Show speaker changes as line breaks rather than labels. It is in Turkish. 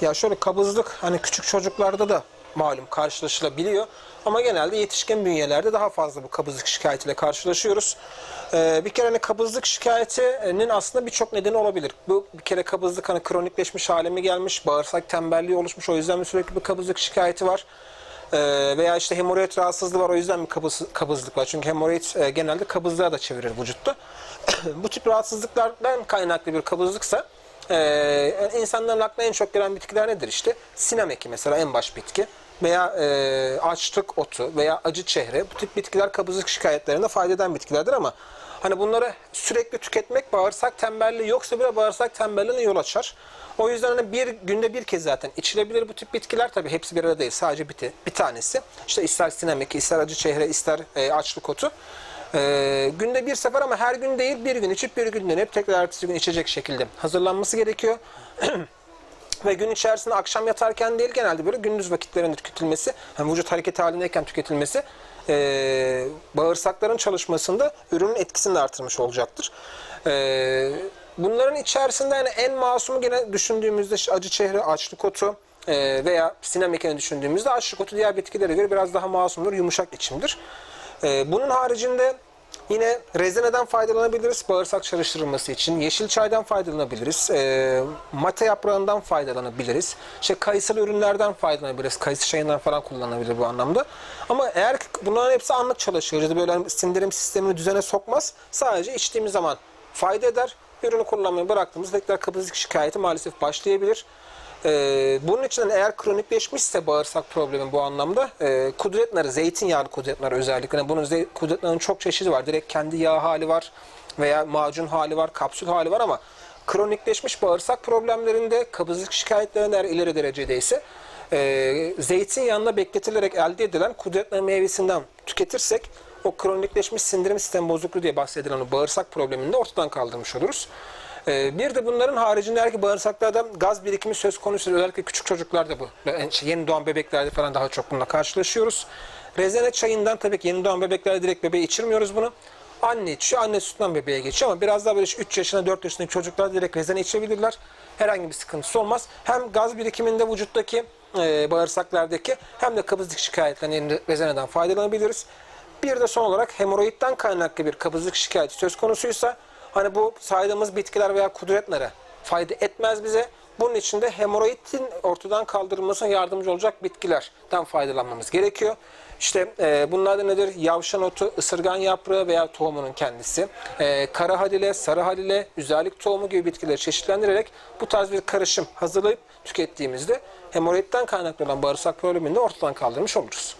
Ya şöyle kabızlık hani küçük çocuklarda da malum karşılaşılabiliyor. Ama genelde yetişkin bünyelerde daha fazla bu kabızlık şikayetiyle karşılaşıyoruz. Ee, bir kere hani kabızlık şikayetinin aslında birçok nedeni olabilir. Bu bir kere kabızlık hani kronikleşmiş hale mi gelmiş, bağırsak tembelliği oluşmuş o yüzden mi sürekli bir kabızlık şikayeti var. Ee, veya işte hemoroid rahatsızlığı var o yüzden mi kabız, kabızlık var. Çünkü hemoroid e, genelde kabızlığa da çevirir vücutta. bu tip rahatsızlıklardan kaynaklı bir kabızlıksa ee, insanların aklına en çok gelen bitkiler nedir işte? Sinem eki mesela en baş bitki veya e, açlık otu veya acı çehre bu tip bitkiler kabızlık şikayetlerinde fayda eden bitkilerdir ama hani bunları sürekli tüketmek bağırsak tembelliği yoksa bile bağırsak tembelliğine yol açar. O yüzden hani bir günde bir kez zaten içilebilir bu tip bitkiler tabii hepsi bir arada değil sadece biti, bir tanesi. İşte ister sinem eki, ister acı çehre, ister e, açlık otu. Ee, günde bir sefer ama her gün değil bir gün içip bir gün deneyip tekrar ertesi gün içecek şekilde hazırlanması gerekiyor. Ve gün içerisinde akşam yatarken değil genelde böyle gündüz vakitlerinde tüketilmesi, hem vücut hareket halindeyken tüketilmesi e, bağırsakların çalışmasında ürünün etkisini de artırmış olacaktır. E, bunların içerisinde yani en masumu gene düşündüğümüzde acı çehre, açlık otu e, veya sinem ekini düşündüğümüzde açlık otu diğer bitkilere göre biraz daha masumdur, yumuşak içimdir. E, bunun haricinde Yine rezeneden faydalanabiliriz bağırsak çalıştırılması için. Yeşil çaydan faydalanabiliriz. E, mate yaprağından faydalanabiliriz. İşte kayısılı ürünlerden faydalanabiliriz. Kayısı çayından falan kullanılabilir bu anlamda. Ama eğer bunların hepsi anlık çalışıyor. Ya da böyle hani sindirim sistemini düzene sokmaz. Sadece içtiğimiz zaman fayda eder. Ürünü kullanmayı bıraktığımızda tekrar kabızlık şikayeti maalesef başlayabilir. Ee, bunun için hani eğer kronikleşmişse bağırsak problemi bu anlamda e, kudret narı, zeytinyağlı kudret özellikle. Yani bunun kudret çok çeşidi var. Direkt kendi yağ hali var veya macun hali var, kapsül hali var ama kronikleşmiş bağırsak problemlerinde, kabızlık şikayetlerinde eğer ileri derecedeyse e, zeytinyağında bekletilerek elde edilen kudret meyvesinden tüketirsek o kronikleşmiş sindirim sistemi bozukluğu diye bahsedilen o bağırsak problemini de ortadan kaldırmış oluruz. Ee, Bir de bunların haricinde eğer ki bağırsaklarda gaz birikimi söz konusu özellikle küçük çocuklarda bu. Şey, Yeni doğan bebeklerde falan daha çok bununla karşılaşıyoruz. Rezene çayından tabii ki yeni doğan bebeklerde direkt bebeğe içirmiyoruz bunu. Anne içiyor, anne sütünden bebeğe geçiyor ama biraz daha böyle 3 yaşına 4 yaşındaki çocuklar direkt rezene içebilirler. Herhangi bir sıkıntısı olmaz. Hem gaz birikiminde vücuttaki e, bağırsaklardaki hem de kabızlık şikayetlerinin rezeneden faydalanabiliriz. Bir de son olarak hemoroidden kaynaklı bir kabızlık şikayeti söz konusuysa hani bu saydığımız bitkiler veya kudretleri fayda etmez bize. Bunun için de hemoroidin ortadan kaldırılmasına yardımcı olacak bitkilerden faydalanmamız gerekiyor. İşte e, bunlar da nedir? Yavşan otu, ısırgan yaprağı veya tohumunun kendisi. E, kara hadile, sarı hadile, üzerlik tohumu gibi bitkileri çeşitlendirerek bu tarz bir karışım hazırlayıp tükettiğimizde hemoroidden kaynaklı olan bağırsak problemini de ortadan kaldırmış oluruz.